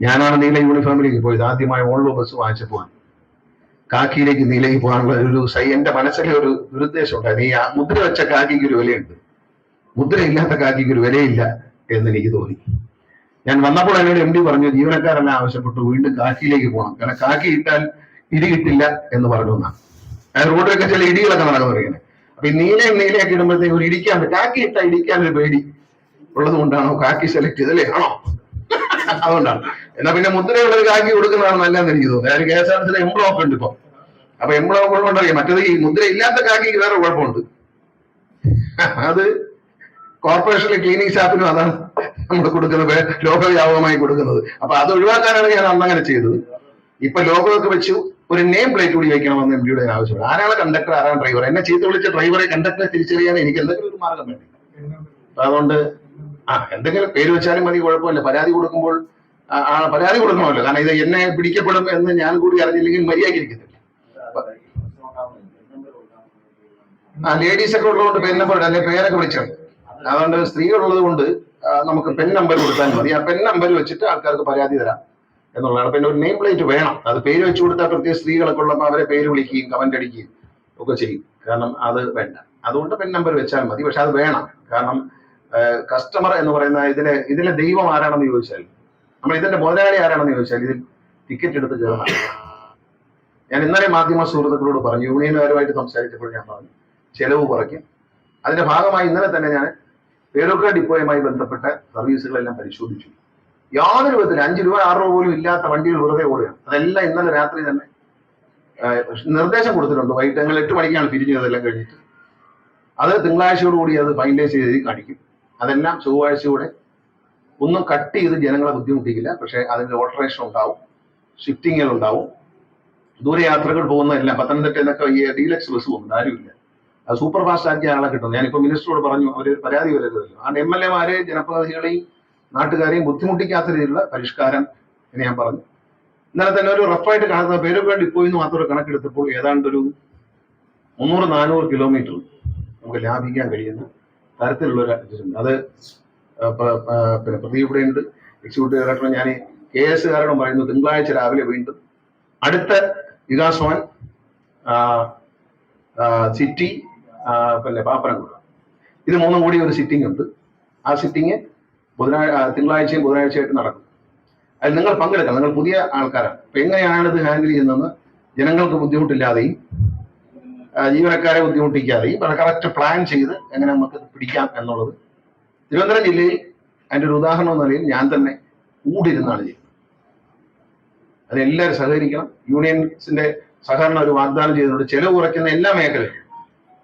ഞാനാണ് നീല യൂണിഫോമിലേക്ക് പോയത്. ആദ്യമായി ഓൺലോ ബസ് വാങ്ങിച്ചപ്പോൾ കാക്കിയിലേക്ക് നീലയ്ക്ക് പോകാനുള്ള ഒരു സൈ എന്റെ മനസ്സിലെ ഒരു നിർദ്ദേശം ഉണ്ടായിരുന്നു. ഈ മുദ്ര വെച്ച കാക്കിക്ക് ഒരു വിലയുണ്ട്. മുദ്രയില്ലാത്ത കാക്കിക്ക് ഒരു വിലയില്ല എന്ന് എനിക്ക് തോന്നി. ഞാൻ വന്നപ്പോൾ എന്നോട് എം ഡി പറഞ്ഞു ജീവനക്കാരെല്ലാം ആവശ്യപ്പെട്ടു വീണ്ടും കാക്കിയിലേക്ക് പോകണം. കാരണം കാക്കി ഇട്ടാൽ ഇടി കിട്ടില്ല എന്ന് പറഞ്ഞു എന്നാണ്. അതായത് റോഡിലൊക്കെ ചില ഇടികളൊക്കെ നടന്നു പറയുന്നത് അപ്പൊ ഈ നീലയും നീലയൊക്കെ ഇടുമ്പോഴത്തേക്ക് ഒരു ഇടിക്കാൻ കാക്കി ഇട്ടാൽ ഇടിക്കാൻ ഒരു പേടി ഉള്ളത് കൊണ്ടാണോ കാക്കി സെലക്ട് ചെയ്തല്ലേ ആണോ? അതുകൊണ്ടാണ്. എന്നാ പിന്നെ മുദ്രയുള്ളത് കാക്കി കൊടുക്കുന്നതാണ് നല്ലതെന്ന് എനിക്ക് തോന്നുന്നത് കെ എസ് ആർ ടി എംപ്ലോ ഒക്കെ ഉണ്ട് ഇപ്പൊ. അപ്പൊ എംബ്ലോ ഉള്ളതുകൊണ്ടറിയാം. മറ്റേത് ഈ മുദ്ര ഇല്ലാത്ത കാക്കിക്ക് വേറെ കുഴപ്പമുണ്ട്. അത് കോർപ്പറേഷനിലെ ക്ലീനിങ് സ്റ്റാഫിനും അതാണ് നമ്മൾ കൊടുക്കുന്നത് ലോകവ്യാപകമായി കൊടുക്കുന്നത്. അപ്പൊ അത് ഒഴിവാക്കാനാണ് ഞാൻ അന്ന് അങ്ങനെ ചെയ്തത്. ഇപ്പൊ ലോഗോയൊക്കെ വെച്ചു ഒരു നെയിം പ്ലേറ്റ് കൂടി വെക്കണമെന്ന് എം ഡിയുടെ ആവശ്യമുണ്ട്. ആരാണ് കണ്ടക്ടർ ആരാണ് ഡ്രൈവർ എന്നെ ചീത്ത വിളിച്ച ഡ്രൈവറെ കണ്ടക്ടറെ തിരിച്ചറിയാൻ എനിക്ക് എന്തെങ്കിലും ഒരു മാർഗം വേണ്ടി? അതുകൊണ്ട് ആ എന്തെങ്കിലും പേര് വെച്ചാലും മതി കുഴപ്പമില്ല. പരാതി കൊടുക്കുമ്പോൾ ആ, പരാതി കൊടുക്കണമല്ലോ. കാരണം ഇത് എന്നെ പിടിക്കപ്പെടും എന്ന് ഞാൻ കൂടി അറിഞ്ഞില്ലെങ്കിൽ മര്യാദയ്ക്കിരിക്കത്തില്ല. ആ ലേഡീസ് ഒക്കെ ഉള്ളതുകൊണ്ട് പെൻ നമ്പർ അല്ലെ പേരൊക്കെ വിളിച്ചത് അതുകൊണ്ട് സ്ത്രീകളുള്ളത് കൊണ്ട് നമുക്ക് പെൻ നമ്പർ കൊടുത്താൽ മതി. ആ പെൻ നമ്പർ വെച്ചിട്ട് ആൾക്കാർക്ക് പരാതി തരാം എന്നുള്ളതാണ്. പിന്നെ ഒരു നെയിം പ്ലേറ്റ് വേണം. അത് പേര് വെച്ച് കൊടുത്താൽ പ്രത്യേക സ്ത്രീകളൊക്കെ ഉള്ളപ്പോൾ അവരെ പേര് വിളിക്കുകയും കമന്റ് അടിക്കുകയും ഒക്കെ ചെയ്യും. കാരണം അത് വേണ്ട. അതുകൊണ്ട് പെൻ നമ്പർ വെച്ചാൽ മതി. പക്ഷെ അത് വേണം. കാരണം കസ്റ്റമർ എന്ന് പറയുന്ന ഇതിലെ ഇതിലെ ദൈവം ആരാണെന്ന് ചോദിച്ചാൽ നമ്മൾ ഇതിന്റെ മുതലാളി ആരാണെന്ന് ചോദിച്ചാൽ ഇതിൽ ടിക്കറ്റ് എടുത്ത് കയറണം. ഞാൻ ഇന്നലെ മാധ്യമ സുഹൃത്തുക്കളോട് പറഞ്ഞു യൂണിയനുകാരുമായിട്ട് സംസാരിച്ചപ്പോൾ ഞാൻ പറഞ്ഞു ചെലവ് കുറയ്ക്കും. അതിന്റെ ഭാഗമായി ഇന്നലെ തന്നെ ഞാൻ പേരൂക്ക ഡിപ്പോയുമായി ബന്ധപ്പെട്ട സർവീസുകളെല്ലാം പരിശോധിച്ചു. യാതൊരു വിധത്തിൽ അഞ്ച് രൂപ ആറ് രൂപ പോലും ഇല്ലാത്ത വണ്ടികൾ വെറുതെ ഓടുകയാണ്. അതെല്ലാം ഇന്നലെ രാത്രി തന്നെ നിർദ്ദേശം കൊടുത്തിട്ടുണ്ട്. വൈകിട്ട് ഞങ്ങൾ എട്ട് മണിക്കാണ് പിരിഞ്ഞതെല്ലാം കഴിഞ്ഞിട്ട്. അത് തിങ്കളാഴ്ചയോടുകൂടി അത് ഫൈനലൈസ് ചെയ്ത് കാണിക്കും. അതെല്ലാം ചൊവ്വാഴ്ചയോടെ ഒന്നും കട്ട് ചെയ്ത് ജനങ്ങളെ ബുദ്ധിമുട്ടിക്കില്ല. പക്ഷേ അതിന്റെ ഓൾട്ടറേഷൻ ഉണ്ടാവും. ഷിഫ്റ്റിങ്ങുകൾ ഉണ്ടാവും. ദൂരയാത്രകൾ പോകുന്നതെല്ലാം പത്തനംതിട്ട എന്നൊക്കെ ഈ ഡീലക്സ് ബസ് പോകുന്നുണ്ട്. ആരുമില്ല. അത് സൂപ്പർ ഫാസ്റ്റ് ആക്കിയ ആളെ കിട്ടും ഞാനിപ്പോൾ മിനിസ്റ്ററോട് പറഞ്ഞു അവർ പരാതി വരരുതല്ലോ. ആ എം എൽ എമാരെ ജനപ്രതിനിധികളെയും നാട്ടുകാരെയും ബുദ്ധിമുട്ടിക്കാത്ത രീതിയിലുള്ള പരിഷ്കാരം എന്ന് ഞാൻ പറഞ്ഞു. ഇന്നലെ തന്നെ ഒരു റഫായിട്ട് കാണുന്ന പേരുകൾ ഇപ്പോൾ ഇന്ന് മാത്രം കണക്കെടുത്തപ്പോൾ ഏതാണ്ട് ഒരു മുന്നൂറ് നാനൂറ് കിലോമീറ്റർ നമുക്ക് ലാഭിക്കാൻ കഴിയുന്ന. തരത്തിലുള്ള ഒരു ഇതുണ്ട് അത് പിന്നെ പ്രദീപ് ഇവിടെ ഉണ്ട്. എക്സിക്യൂട്ടീവ് ഡയറക്ടർ ഞാൻ കെ എസ് കാരണം പറയുന്നു തിങ്കളാഴ്ച രാവിലെ വീണ്ടും. അടുത്ത വികാസ് ഭവൻ സിറ്റി പിന്നെ പാപ്പനംകുളം ഇത് മൂന്നും കൂടി ഒരു സിറ്റിംഗ് ഉണ്ട്. ആ സിറ്റിംഗ് ബുധനാഴ്ച തിങ്കളാഴ്ചയും ബുധനാഴ്ചയായിട്ട് നടക്കും. അതിൽ നിങ്ങൾ പങ്കെടുക്കണം. നിങ്ങൾ പുതിയ ആൾക്കാരാണ്. അപ്പൊ എങ്ങനെയാണ് ഇത് ഹാൻഡിൽ ചെയ്യുന്നതെന്ന് ജനങ്ങൾക്ക് ബുദ്ധിമുട്ടില്ലാതെയും ജീവനക്കാരെ ബുദ്ധിമുട്ടിക്കാതെയും കറക്റ്റ് പ്ലാൻ ചെയ്ത് എങ്ങനെ നമുക്ക് പിടിക്കാം എന്നുള്ളത്. തിരുവനന്തപുരം ജില്ലയിൽ അതിന്റെ ഒരു ഉദാഹരണം എന്ന നിലയിൽ ഞാൻ തന്നെ കൂടിയിരുന്നാണ് ചെയ്യുന്നത് അതെല്ലാവരും സഹകരിക്കണം. യൂണിയൻസിന്റെ സഹകരണം ഒരു വാഗ്ദാനം ചെയ്തിട്ടുണ്ട്. ചെലവ് കുറയ്ക്കുന്ന എല്ലാ മേഖലയും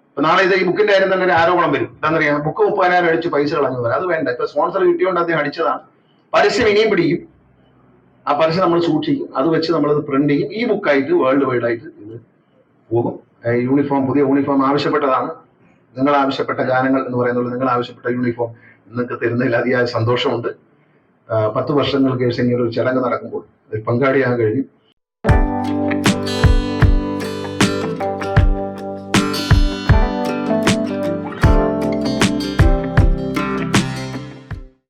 ഇപ്പൊ നാളെ ഇത് ഈ ബുക്കിന്റെ കാര്യം തന്നെ ഒരു ആരോപണം വരും. എന്താണെന്നറിയാം ബുക്ക് മുപ്പതിനായിരം അടിച്ച് പൈസ കളഞ്ഞു വരാം. അത് വേണ്ട. ഇപ്പൊ സ്പോൺസർ കിട്ടിയോണ്ട് അദ്ദേഹം അടിച്ചതാണ്. പരസ്യം ഇനിയും പിടിക്കും. ആ പരസ്യം നമ്മൾ സൂക്ഷിക്കും. അത് വെച്ച് നമ്മളത് പ്രിന്റ് ചെയ്യും. ഈ ബുക്കായിട്ട് വേൾഡ് വൈഡ് ആയിട്ട് ഇത് പോകും. യൂണിഫോം പുതിയ യൂണിഫോം ആവശ്യപ്പെട്ടതാണ്. നിങ്ങൾ ആവശ്യപ്പെട്ട ഗാനങ്ങൾ എന്ന് പറയുന്നത് നിങ്ങൾ ആവശ്യപ്പെട്ട യൂണിഫോം നിങ്ങൾക്ക് തരുന്നതിൽ അതിയായ സന്തോഷമുണ്ട്. പത്ത് വർഷങ്ങൾക്ക് ശേഷം ഇങ്ങനെ ഒരു ചടങ്ങ് നടക്കുമ്പോൾ അതിൽ പങ്കാളിയാകാൻ കഴിയും.